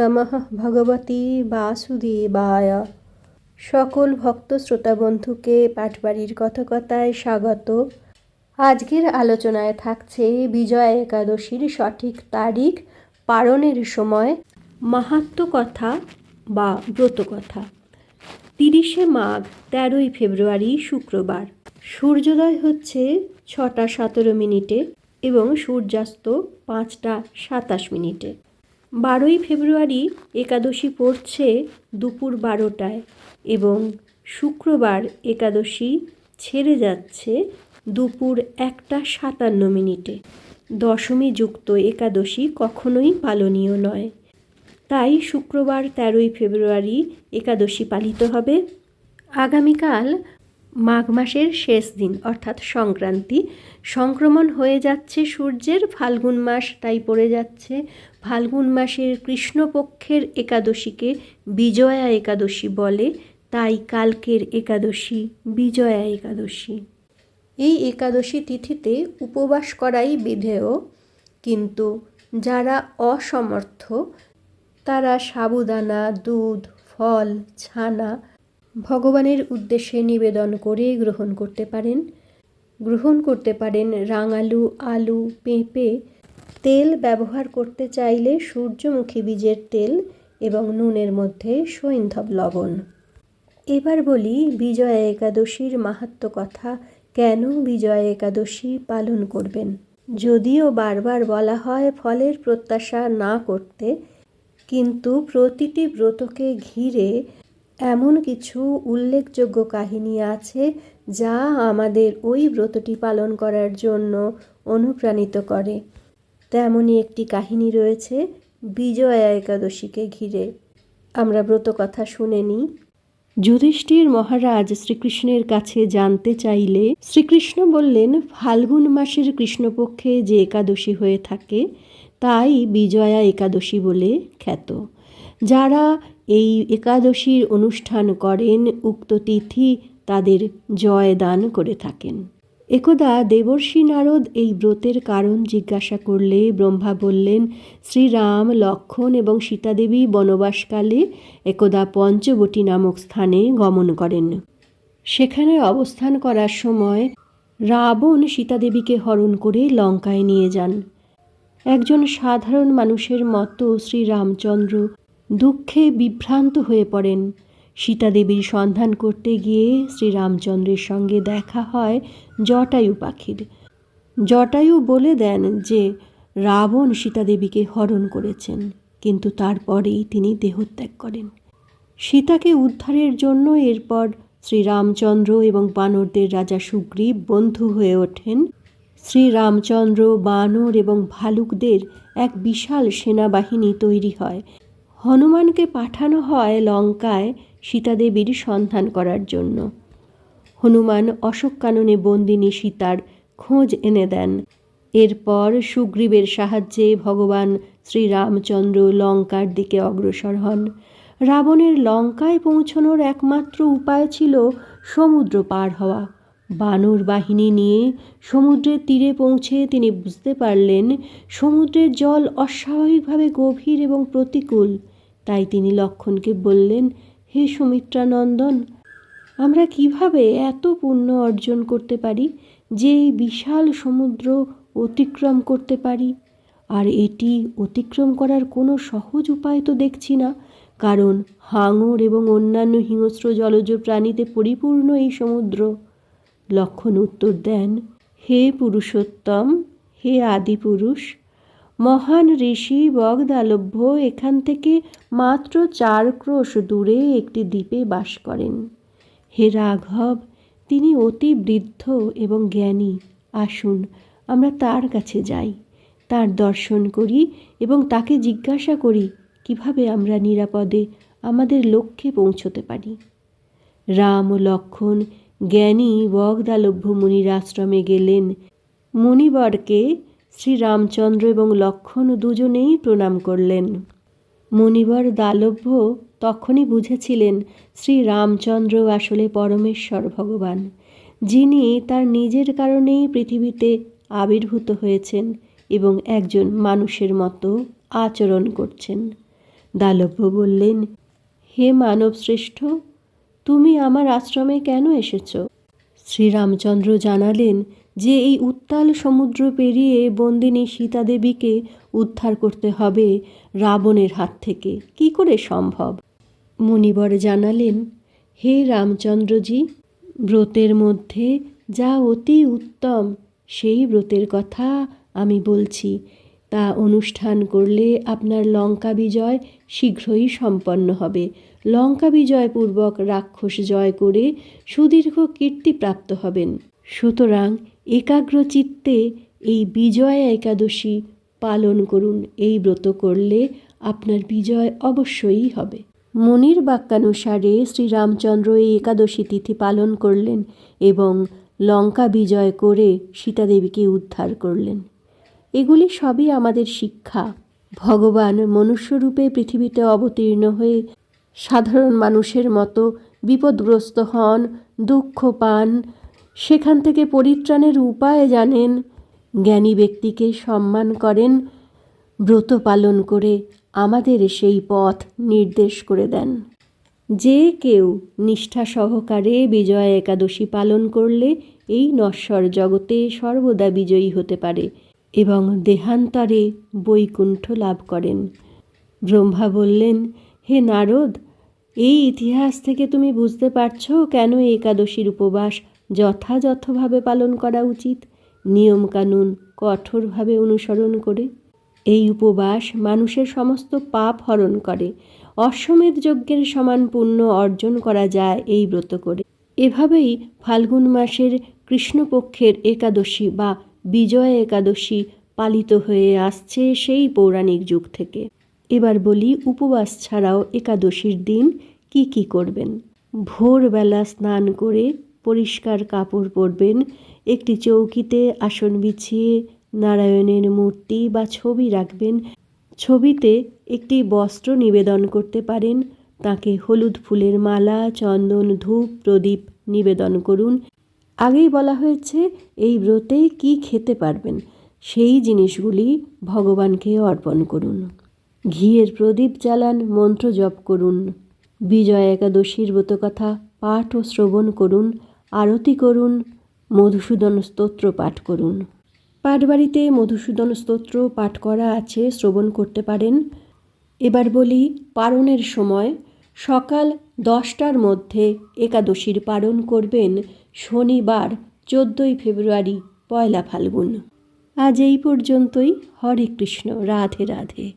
নমঃ ভগবতী বাসুদেবায়। সকল ভক্ত শ্রোতা বন্ধুকে পাঠবাড়ির কথকতায় স্বাগত। আজকের আলোচনায় থাকছে বিজয়া একাদশীর সঠিক তারিখ, পালনের সময় মাহাত্ম কথা বা ব্রত কথা তিরিশে মাঘ, তেরোই ফেব্রুয়ারি, শুক্রবার। সূর্যোদয় হচ্ছে ছটা সতেরো মিনিটে এবং সূর্যাস্ত পাঁচটা সাতাশ মিনিটে। বারোই ফেব্রুয়ারি একাদশী পড়ছে দুপুর বারোটায় এবং শুক্রবার একাদশী ছেড়ে যাচ্ছে দুপুর একটা সাতান্ন মিনিটে। দশমী যুক্ত একাদশী কখনোই পালনীয় নয়। তাই শুক্রবার তেরোই ফেব্রুয়ারি একাদশী পালিত হবে। আগামীকাল মাঘ মাসের শেষ দিন, অর্থাৎ সংক্রান্তি। সংক্রমণ হয়ে যাচ্ছে সূর্যের, ফাল্গুন মাস তাই পড়ে যাচ্ছে। ফাল্গুন মাসের কৃষ্ণপক্ষের একাদশীকে বিজয়া একাদশী বলে, তাই কালকের একাদশী বিজয়া একাদশী। এই একাদশী তিথিতে উপবাস করাই বিধেয়, কিন্তু যারা অসমর্থ, তারা সাবুদানা, দুধ, ফল, ছানা ভগবানের উদ্দেশ্যে নিবেদন করে গ্রহণ করতে পারেন। গ্রহণ করতে পারেন রাঙালু, আলু, পেঁপে। তেল ব্যবহার করতে চাইলে সূর্যমুখী বীজের তেল এবং নুনের মধ্যে সৈন্ধব লবণ। এবার বলি বিজয়া একাদশীর মাহাত্ম কথা, কেন বিজয়া একাদশী পালন করবেন? যদিও বারবার বলা হয় ফলের প্রত্যাশা না করতে, কিন্তু প্রতিটি ব্রতকে ঘিরে এমন কিছু উল্লেখযোগ্য কাহিনী আছে যা আমাদের ওই ব্রতটি পালন করার জন্য অনুপ্রাণিত করে। তেমনই একটি কাহিনী রয়েছে বিজয়া একাদশীকে ঘিরে। আমরা ব্রত কথা শুনে নিই। যুধিষ্ঠির মহারাজ শ্রীকৃষ্ণের কাছে জানতে চাইলে শ্রীকৃষ্ণ বললেন, ফাল্গুন মাসের কৃষ্ণপক্ষে যে একাদশী হয়ে থাকে, তাই বিজয়া একাদশী বলে খ্যাত। যারা এই একাদশীর অনুষ্ঠান করেন উক্ত তিথি তাদের জয় দান করে থাকেন। একদা দেবর্ষী নারদ এই ব্রতের কারণ জিজ্ঞাসা করলে ব্রহ্মা বললেন, শ্রীরাম, লক্ষণ এবং সীতাদেবী বনবাসকালে একদা পঞ্চবটী নামক স্থানে গমন করেন। সেখানে অবস্থান করার সময় রাবণ সীতাদেবীকে হরণ করে লঙ্কায় নিয়ে যান। একজন সাধারণ মানুষের মতো শ্রীরামচন্দ্র দুঃখে বিভ্রান্ত হয়ে পড়েন। সীতাদেবীর সন্ধান করতে গিয়ে শ্রীরামচন্দ্রের সঙ্গে দেখা হয় জটায়ু পাখির। জটায়ু বলে দেন যে, রাবণ সীতাদেবীকে হরণ করেছেন, কিন্তু তারপরেই তিনি দেহত্যাগ করেন। সীতাকে উদ্ধারের জন্য এরপর শ্রীরামচন্দ্র এবং বানরদের রাজা সুগ্রীব বন্ধু হয়ে ওঠেন। শ্রীরামচন্দ্র, বানর এবং ভালুকদের এক বিশাল সেনাবাহিনী তৈরি হয়। হনুমানকে পাঠানো হয় লঙ্কায় সীতাদেবীর সন্ধান করার জন্য। হনুমান অশোক কাননে বন্দিনী সীতার খোঁজ এনে দেন। এরপর সুগ্রীবের সাহায্যে ভগবান শ্রীরামচন্দ্র লঙ্কার দিকে অগ্রসর হন। রাবণের লঙ্কায় পৌঁছনোর একমাত্র উপায় ছিল সমুদ্র পার হওয়া। বানর বাহিনী নিয়ে সমুদ্রের তীরে পৌঁছে তিনি বুঝতে পারলেন, সমুদ্রের জল অস্বাভাবিকভাবে গভীর এবং প্রতিকূল। তাই তিনি লক্ষণকে বললেন, হে সুমিত্রানন্দন, আমরা কীভাবে এত পুণ্য অর্জন করতে পারি যে এই বিশাল সমুদ্র অতিক্রম করতে পারি? আর এটি অতিক্রম করার কোনো সহজ উপায় তো দেখছি না, কারণ হাঙর এবং অন্যান্য হিংস্র জলজ প্রাণীতে পরিপূর্ণ এই সমুদ্র। লক্ষণ উত্তর দেন, হে পুরুষোত্তম, হে আদিপুরুষ মহান ঋষি বগদালভ্য এখান থেকে মাত্র চার ক্রোশ দূরে একটি দ্বীপে বাস করেন। হে রাঘব, তিনি অতি বৃদ্ধ এবং জ্ঞানী। আসুন, আমরা তার কাছে যাই। তার দর্শন করি এবং তাকে জিজ্ঞাসা করি, কীভাবে আমরা নিরাপদে আমাদের লক্ষ্যে পৌঁছতে পারি? রাম ও লক্ষণ জ্ঞানী বগদালভ্য মুনির আশ্রমে গেলেন। মুনিবরকে শ্রীরামচন্দ্র এবং লক্ষণ দুজনেই প্রণাম করলেন। মুনিবর দালভ্য তখনই বুঝেছিলেন শ্রীরামচন্দ্র আসলে পরমেশ্বর ভগবান, যিনি তার নিজের কারণেই পৃথিবীতে আবির্ভূত হয়েছেন এবং একজন মানুষের মতো আচরণ করছেন। দালভ্য বললেন, হে মানব শ্রেষ্ঠ তুমি আমার আশ্রমে কেন এসেছ? শ্রীরামচন্দ্র জানালেন যে এই উত্তাল সমুদ্র পেরিয়ে বন্দিনী সীতা দেবীকে উদ্ধার করতে হবে রাবণের হাত থেকে। কি করে সম্ভব? মুনিবর জানালেন, হে রামচন্দ্রজি, ব্রতের মধ্যে যা অতি উত্তম, সেই ব্রতের কথা আমি বলছি। তা অনুষ্ঠান করলে আপনার লঙ্কা বিজয় শীঘ্রই সম্পন্ন হবে। লঙ্কা বিজয়পূর্বক রাক্ষস জয় করে সুদীর্ঘ কীর্তি প্রাপ্ত হবেন। সুতরাং একাগ্র চিত্তে এই বিজয় একাদশী পালন করুন। এই ব্রত করলে আপনার বিজয় অবশ্যই হবে। মুনির বাক্যানুসারে শ্রীরামচন্দ্র এই একাদশী তিথি পালন করলেন এবং লঙ্কা বিজয় করে সীতাদেবীকে উদ্ধার করলেন। এগুলি সবই আমাদের শিক্ষা। ভগবান মনুষ্যরূপে পৃথিবীতে অবতীর্ণ হয়ে সাধারণ মানুষের মতো বিপদগ্রস্ত হন, দুঃখ পান সেখান থেকে পরিত্রাণের উপায় জানেন। জ্ঞানী ব্যক্তিকে সম্মান করেন। ব্রত পালন করে আমাদের সেই পথ নির্দেশ করে দেন। যে কেউ নিষ্ঠা সহকারে বিজয়া একাদশী পালন করলে এই নশ্বর জগতে সর্বদা বিজয়ী হতে পারে এবং দেহান্তরে বৈকুণ্ঠ লাভ করেন। ব্রহ্মা বললেন, হে নারদ, এই ইতিহাস থেকে তুমি বুঝতে পারছ কেন একাদশীর উপবাস যথাযথভাবে পালন করা উচিত, নিয়মকানুন কঠোরভাবে অনুসরণ করে। এই উপবাস মানুষের সমস্ত পাপ হরণ করে। অশ্বমেধ যজ্ঞের সমান পুণ্য অর্জন করা যায় এই ব্রত করে। এভাবেই ফাল্গুন মাসের কৃষ্ণপক্ষের একাদশী বা বিজয় একাদশী পালিত হয়ে আসছে সেই পৌরাণিক যুগ থেকে। এবার বলি উপবাস ছাড়াও একাদশীর দিন কি কি করবেন? ভোরবেলা স্নান করে পরিষ্কার কাপড় পরবেন। একটি চৌকিতে আসন বিছিয়ে নারায়ণের মূর্তি বা ছবি রাখবেন। ছবিতে একটি বস্ত্র নিবেদন করতে পারেন। তাকে হলুদ ফুলের মালা, চন্দন, ধূপ, প্রদীপ নিবেদন করুন। আগেই বলা হয়েছে, এই ব্রতে কি খেতে পারবেন, সেই জিনিসগুলি ভগবানকে অর্পণ করুন। ঘিয়ের প্রদীপ জ্বালান, মন্ত্র জপ করুন। বিজয় একাদশীর ব্রতকথা, পাঠ ও শ্রবণ করুন। আরতি করুন, মধুসূদন স্তোত্র পাঠ করুন। পাঠবাড়িতে মধুসূদন স্তোত্র পাঠ করা আছে, শ্রবণ করতে পারেন। এবার বলি পারণের সময়। সকাল দশটার মধ্যে একাদশীর পালন করবেন শনিবার, চোদ্দোই ফেব্রুয়ারি, পয়লা ফাল্গুন। আজ এই পর্যন্তই। হরে কৃষ্ণ, রাধে রাধে।